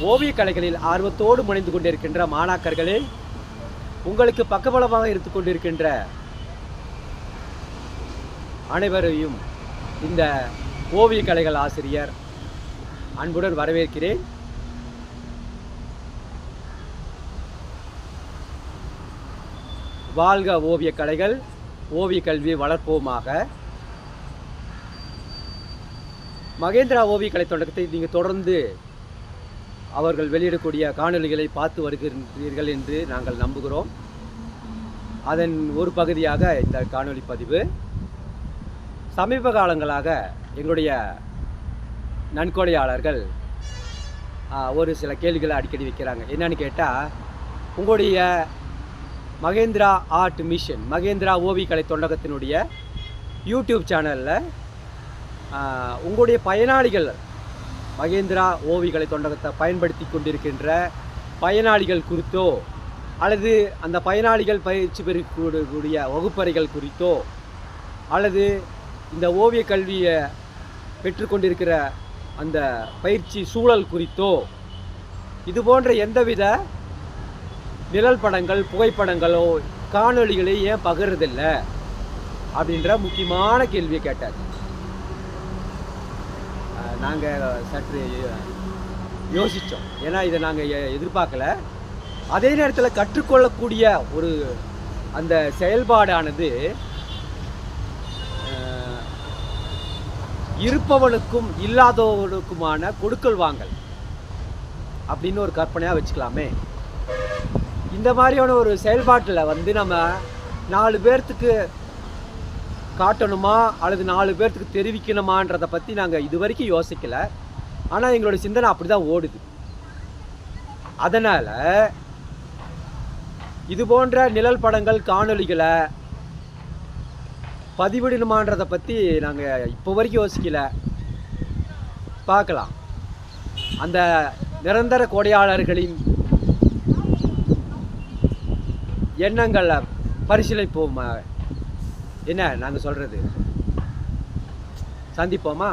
ஓவியக் கலைகளில் ஆர்வத்தோடு முனைந்து கொண்டிருக்கின்ற மாணாக்கர்களே உங்களுக்கு பக்கபலமாக இருந்து கொண்டிருக்கின்ற அனைவரையும் இந்த ஓவியக் கலைகள் ஆசிரியர் அன்புடன் வரவேற்கிறேன். வாழ்க ஓவியக் கலைகள் ஓவியக் கல்வி வளர்ப்போமாக. மகேந்திரா ஓவியக் கலை தொடக்கத்தை நீங்கள் தொடர்ந்து அவர்கள் வெளியிடக்கூடிய காணொலிகளை பார்த்து வருகின்றீர்கள் என்று நாங்கள் நம்புகிறோம். அதன் ஒரு பகுதியாக இந்த காணொளி பதிவு. சமீப காலங்களாக எங்களுடைய நன்கொடையாளர்கள் ஒரு சில கேள்விகளை அடிக்கடி வைக்கிறாங்க. என்னன்னு கேட்டால் உங்களுடைய மகேந்திரா ஆர்ட் மிஷன் மகேந்திரா ஓவியக்கலை தொண்டகத்தினுடைய யூடியூப் சேனலில் உங்களுடைய பயனாளிகள் மகேந்திரா ஓவிகளை தொண்டகத்தை பயன்படுத்தி கொண்டிருக்கின்ற பயனாளிகள் குறித்தோ அல்லது அந்த பயனாளிகள் பயிற்சி பெறக்கூடிய வகுப்பறைகள் குறித்தோ அல்லது இந்த ஓவிய கல்வியை பெற்றுக்கொண்டிருக்கிற அந்த பயிற்சி சூழல் குறித்தோ இது போன்ற எந்தவித நிழல் படங்கள் புகைப்படங்களோ காணொலிகளை ஏன் பகிர்றதில்லை? அப்படின்ற முக்கியமான கேள்வியை கேட்டார். நாங்கள் சற்று யோசித்தோம் ஏன்னா இதை நாங்கள் எதிர்பார்க்கல. அதே நேரத்தில் கற்றுக்கொள்ளக்கூடிய ஒரு அந்த செயல்பாடானது இருப்பவனுக்கும் இல்லாதவனுக்குமான கொடுக்கல் வாங்கல் அப்படின்னு ஒரு கற்பனையாக வச்சுக்கலாமே. இந்த மாதிரியான ஒரு செயல்பாட்டில் வந்து நம்ம நாலு பேர்த்துக்கு காட்டணுமா அல்லது நாலு பேர்த்துக்கு தெரிவிக்கணுமான்றதை பற்றி நாங்கள் இது வரைக்கும் யோசிக்கலை. ஆனால் எங்களோட சிந்தனை அப்படி தான் ஓடுது. அதனால் இது போன்ற நிழல் படங்கள் காணொளிகளை பதிவிடணுமான்றதை பற்றி நாங்கள் இப்போ வரைக்கும் யோசிக்கலை. பார்க்கலாம் அந்த நிரந்தர கொடையாளர்களின் எண்ணங்களை பரிசீலிப்போம்? என்ன நாங்கள் சொல்கிறது சந்திப்போமா?